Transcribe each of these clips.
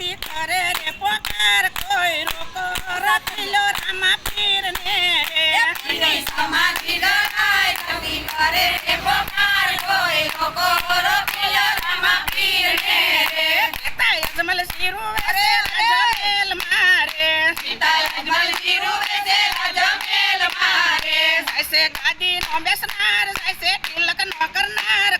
નથી કરે રે પોકાર કોઈ રોકો રાખીલો રામા પીર ને રે સમાધિ લડાઈ નથી કરે રે પોકાર કોઈ રોકો રાખીલો રામા પીર ને રે સીતા યજમલ શિરુ વેસે અજમેલ મારે. સીતા યજમલ શિરુ વેસે અજમેલ મારે. સાયસે ગાદી નો બેસનાર સાયસે તિલક નો કરનાર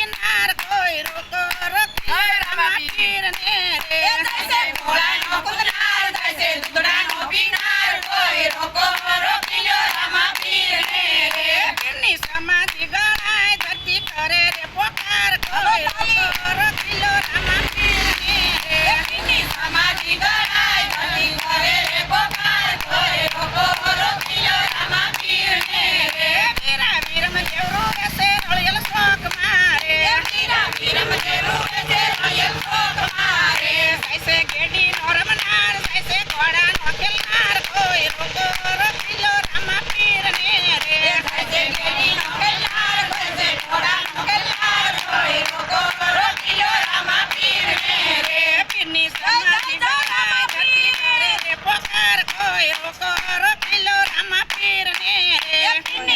কিনার কইর কর কিনার মাটির নে রে যাইছে ভোলা নকুনার যাইছে দুদড়া নবিনার কইর কর কিনার মাটির নে রে কেনি সমাধি গড়ায় ধরতি করে রে পোকার কইর কর।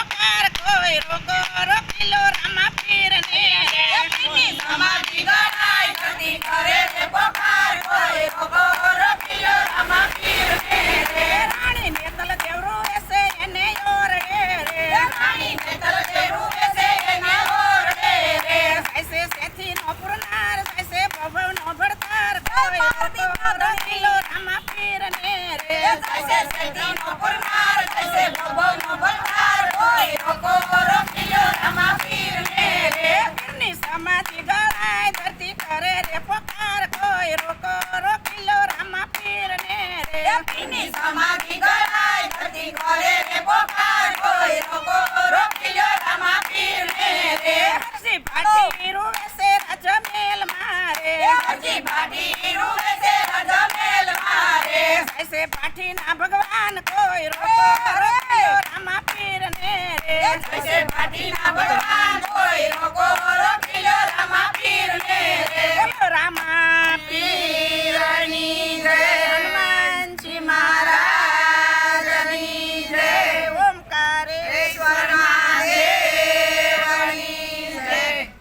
વકાર કોઈ રોગો રોકીલો રામાપી કોઈ રોકો રોકી લ્યો રામાપી ને રે. હરસી ભાટી મારે. હરસી ભાટી રૂવે સે મારે. સૈસે ભાટી ભગવાન કોઈ રોકો રોકી લ્યો રામાપી ને રે. ભાટી ના ભગવાન